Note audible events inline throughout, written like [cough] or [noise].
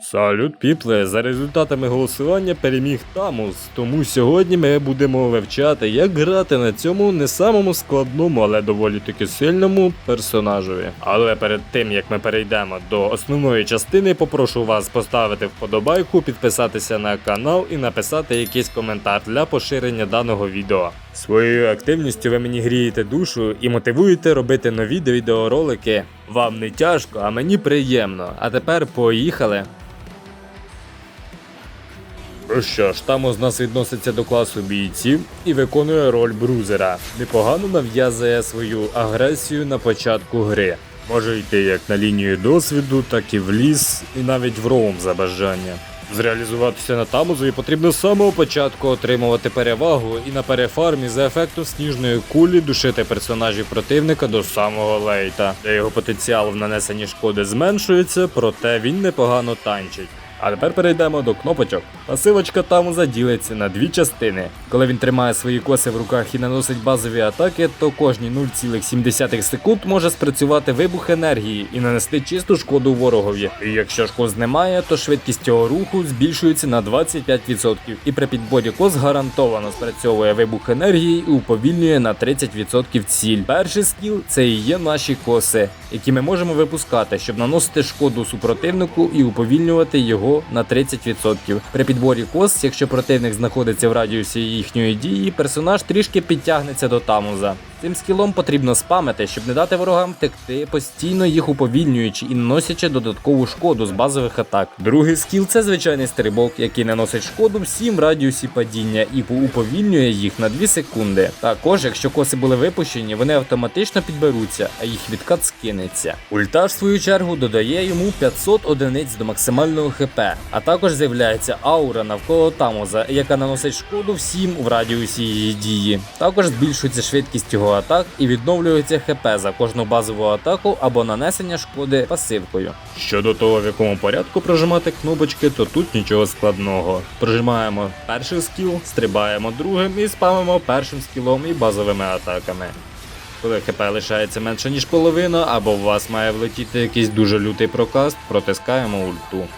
Салют, піпле! За результатами голосування переміг Тамус, тому сьогодні ми будемо вивчати, як грати на цьому не самому складному, але доволі таки сильному персонажеві. Але перед тим як ми перейдемо до основної частини, попрошу вас поставити вподобайку, підписатися на канал і написати якийсь коментар для поширення даного відео. Своєю активністю ви мені грієте душу і мотивуєте робити нові відеоролики. Вам не тяжко, а мені приємно. А тепер поїхали. Що ж, там з нас відноситься до класу бійців і виконує роль брузера. Непогано нав'язує свою агресію на початку гри. Може йти як на лінію досвіду, так і в ліс, і навіть в роум за бажання. Зреалізуватися на тамузові потрібно з самого початку отримувати перевагу і на перефармі за ефектом сніжної кулі душити персонажів противника до самого лейта, де його потенціал в нанесенні шкоди зменшується, проте він непогано танчить. А тепер перейдемо до кнопочок. Пасивочка Тамуза ділиться на дві частини. Коли він тримає свої коси в руках і наносить базові атаки, то кожні 0,7 секунд може спрацювати вибух енергії і нанести чисту шкоду ворогові. І якщо ж кос немає, то швидкість цього руху збільшується на 25%. І при підборі кос гарантовано спрацьовує вибух енергії і уповільнює на 30% ціль. Перший скіл це і є наші коси, які ми можемо випускати, щоб наносити шкоду супротивнику і уповільнювати його на 30%. При підборі кос, якщо противник знаходиться в радіусі їхньої дії, персонаж трішки підтягнеться до тамуза. Цим скілом потрібно спамити, щоб не дати ворогам втекти, постійно їх уповільнюючи і наносячи додаткову шкоду з базових атак. Другий скіл це звичайний стрибок, який наносить шкоду всім радіусі падіння і уповільнює їх на 2 секунди. Також, якщо коси були випущені, вони автоматично підберуться, а їх відкат скинеться. Ульта, в свою чергу, додає йому 500 одиниць до максимального хп, а також з'являється аура навколо тамоза, яка наносить шкоду всім в радіусі її дії. Також збільшується швидкість його атак і відновлюється ХП за кожну базову атаку або нанесення шкоди пасивкою. Щодо того, в якому порядку прожимати кнопочки, то тут нічого складного. Прожимаємо перший скіл, стрибаємо другим і спамимо першим скілом і базовими атаками. Коли ХП лишається менше ніж половина, або в вас має влетіти якийсь дуже лютий прокаст, протискаємо ульту.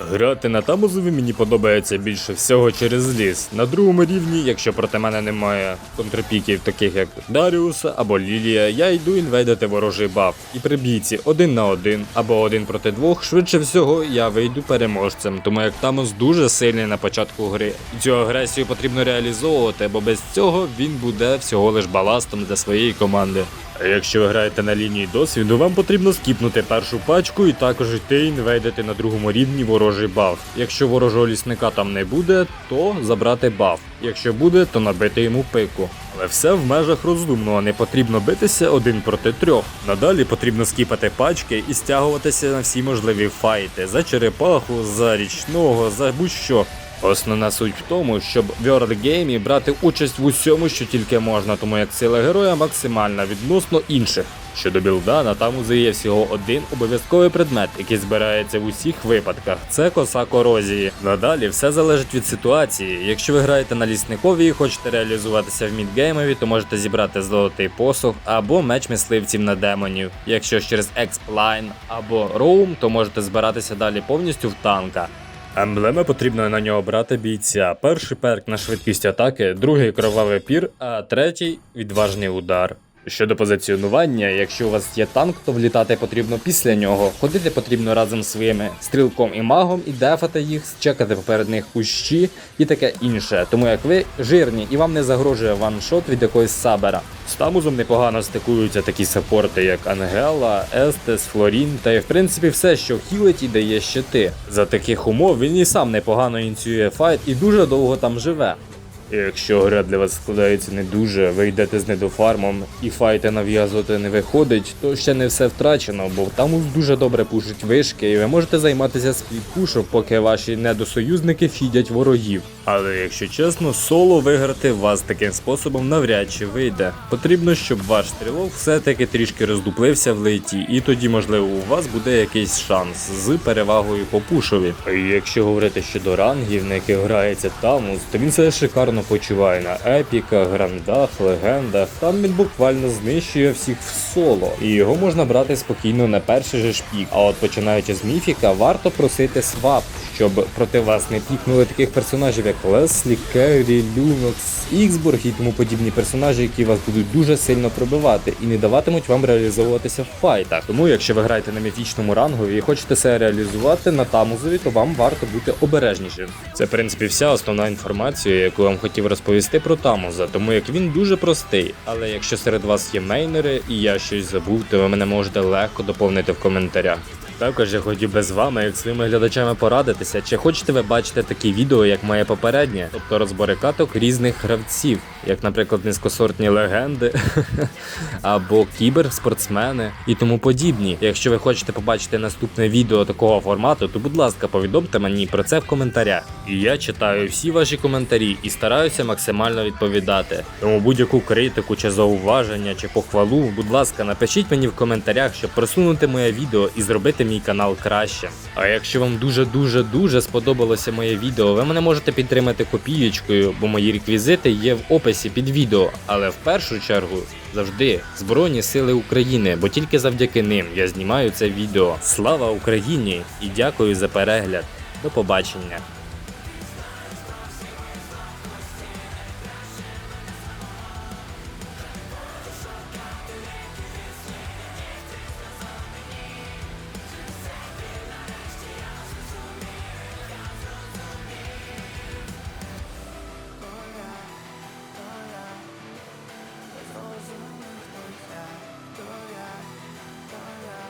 Грати на тамузові мені подобається більше всього через ліс. На другому рівні, якщо проти мене немає контрпіків, таких як Даріуса або Лілія, я йду інвейдити ворожий баф. І при бійці один на один або один проти двох, швидше всього я вийду переможцем, тому як Тамус дуже сильний на початку гри. І цю агресію потрібно реалізовувати, бо без цього він буде всього лиш баластом для своєї команди. Якщо ви граєте на лінії досвіду, вам потрібно скіпнути першу пачку і також йти інвейдити на другому рівні ворожий баф. Якщо ворожого лісника там не буде, то забрати баф. Якщо буде, то набити йому пику. Але все в межах розумного, не потрібно битися один проти трьох. Надалі потрібно скіпати пачки і стягуватися на всі можливі файти за черепаху, за річного, за будь-що. Основна суть в тому, щоб в World брати участь в усьому, що тільки можна, тому як сила героя максимальна відносно інших. Щодо білда, на тамузі є всього один обов'язковий предмет, який збирається в усіх випадках. Це коса корозії. Надалі все залежить від ситуації. Якщо ви граєте на лісникові і хочете реалізуватися в мідгеймові, то можете зібрати золотий посох або меч мисливців на демонів. Якщо через Експлайн або Роум, то можете збиратися далі повністю в танка. Емблеми потрібно на нього брати бійця. Перший перк на швидкість атаки, другий кровавий пір, а третій відважний удар. Щодо позиціонування, якщо у вас є танк, то влітати потрібно після нього. Ходити потрібно разом з своїми стрілком і магом і дефати їх, чекати поперед них кущі і таке інше. Тому як ви жирні і вам не загрожує ваншот від якогось сабера. З тамузом непогано стикуються такі саппорти, як Ангела, Естес, Флорін, та й в принципі все, що хілить і дає щити. За таких умов він і сам непогано ініціює файт і дуже довго там живе. Якщо гра для вас складається не дуже, ви йдете з недофармом і файти нав'язувати не виходить, то ще не все втрачено, бо там дуже добре пушить вишки, і ви можете займатися сплітпушом, поки ваші недосоюзники фідять ворогів. Але якщо чесно, соло виграти вас таким способом навряд чи вийде. Потрібно, щоб ваш стрілок все-таки трішки роздуплився в лейті, і тоді, можливо, у вас буде якийсь шанс з перевагою по пушові. І якщо говорити щодо рангів, на яких грається Тамус, то він це шикарно гарно почуває на епіках, грандах, легендах. Там він буквально знищує всіх в соло, і його можна брати спокійно на перший же ж пік. А от починаючи з міфіка, варто просити свап, щоб проти вас не пікнули таких персонажів, як Леслі, Керрі, Люнокс, Іксбург і тому подібні персонажі, які вас будуть дуже сильно пробивати і не даватимуть вам реалізовуватися в файтах. Тому, якщо ви граєте на міфічному рангові і хочете це реалізувати на тамузові, то вам варто бути обережнішим. Це, в принципі, вся основна інформація, яку вам хотів розповісти про Тамуза, тому як він дуже простий. Але якщо серед вас є мейнери і я щось забув, то ви мене можете легко доповнити в коментарях. Також я хотів би з вами, як своїми глядачами, порадитися, чи хочете ви бачити такі відео, як моє попереднє, тобто розбори каток різних гравців, як, наприклад, низькосортні легенди [laughs] або кіберспортсмени і тому подібні. Якщо ви хочете побачити наступне відео такого формату, то будь ласка, повідомте мені про це в коментарях. І я читаю всі ваші коментарі і стараюся максимально відповідати. Тому будь-яку критику чи зауваження чи похвалу, будь ласка, напишіть мені в коментарях, щоб просунути моє відео і зробити мій канал краще. А якщо вам дуже дуже дуже сподобалося моє відео, ви мене можете підтримати копієчкою, бо мої реквізити є в описі під відео. Але в першу чергу завжди Збройні Сили України, бо тільки завдяки ним я знімаю це відео. Слава Україні і дякую за перегляд. До побачення.